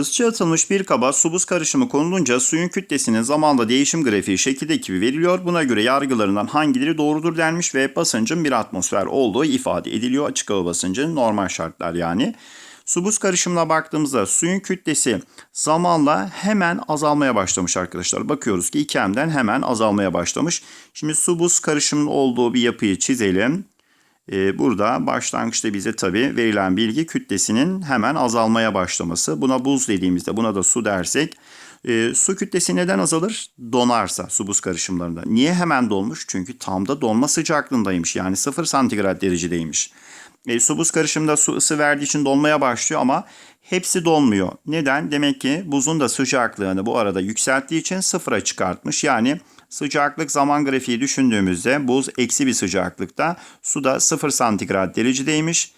Isçı atılmış bir kaba su buz karışımı konulunca suyun kütlesinin zamanla değişim grafiği şekildeki gibi veriliyor. Buna göre yargılarından hangileri doğrudur denmiş ve basıncın bir atmosfer olduğu ifade ediliyor. Açık hava basıncı normal şartlar yani. Su buz karışımına baktığımızda suyun kütlesi zamanla hemen azalmaya başlamış arkadaşlar. Bakıyoruz ki 2M'den hemen azalmaya başlamış. Şimdi su buz karışımının olduğu bir yapıyı çizelim. Ee, burada başlangıçta bize tabi verilen bilgi kütlesinin hemen azalmaya başlaması. Buna buz dediğimizde buna da su dersek e, su kütlesi neden azalır? Donarsa su buz karışımlarında. Niye hemen dolmuş? Çünkü tam da donma sıcaklığındaymış yani 0 santigrat derecedeymiş. E, su buz karışımında su ısı verdiği için donmaya başlıyor ama hepsi donmuyor. Neden? Demek ki buzun da sıcaklığını bu arada yükselttiği için sıfıra çıkartmış. Yani sıcaklık zaman grafiği düşündüğümüzde buz eksi bir sıcaklıkta su da 0 santigrat derecedeymiş.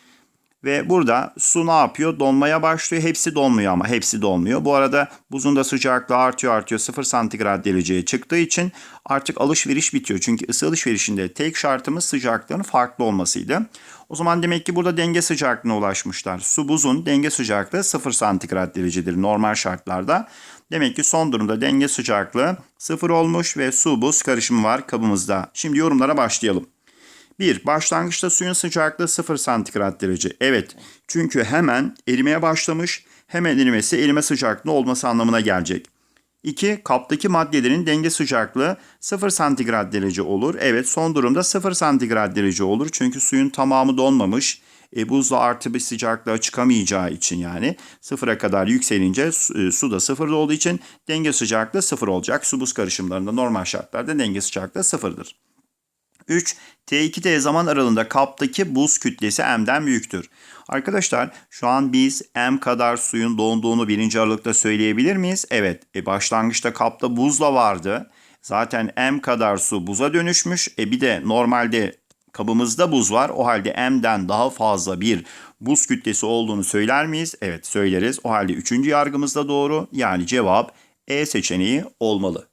Ve burada su ne yapıyor? Donmaya başlıyor. Hepsi donmuyor ama hepsi donmuyor. Bu arada buzun da sıcaklığı artıyor artıyor 0 santigrat dereceye çıktığı için artık alışveriş bitiyor. Çünkü ısı alışverişinde tek şartımız sıcaklığın farklı olmasıydı. O zaman demek ki burada denge sıcaklığına ulaşmışlar. Su buzun denge sıcaklığı 0 santigrat derecedir normal şartlarda. Demek ki son durumda denge sıcaklığı 0 olmuş ve su buz karışımı var kabımızda. Şimdi yorumlara başlayalım. 1. Başlangıçta suyun sıcaklığı 0 santigrat derece. Evet çünkü hemen erimeye başlamış. Hemen erimesi erime sıcaklığı olması anlamına gelecek. 2. Kaptaki maddelerin denge sıcaklığı 0 santigrat derece olur. Evet son durumda 0 santigrat derece olur. Çünkü suyun tamamı donmamış. E, buzla artı bir sıcaklığa çıkamayacağı için yani sıfıra kadar yükselince su, e, su da sıfırda olduğu için denge sıcaklığı sıfır olacak. Su buz karışımlarında normal şartlarda denge sıcaklığı sıfırdır. 3. T2T zaman aralığında kaptaki buz kütlesi M'den büyüktür. Arkadaşlar şu an biz M kadar suyun donduğunu birinci aralıkta söyleyebilir miyiz? Evet. E, başlangıçta kapta buzla vardı. Zaten M kadar su buza dönüşmüş. E bir de normalde kabımızda buz var. O halde M'den daha fazla bir buz kütlesi olduğunu söyler miyiz? Evet söyleriz. O halde üçüncü yargımız da doğru. Yani cevap E seçeneği olmalı.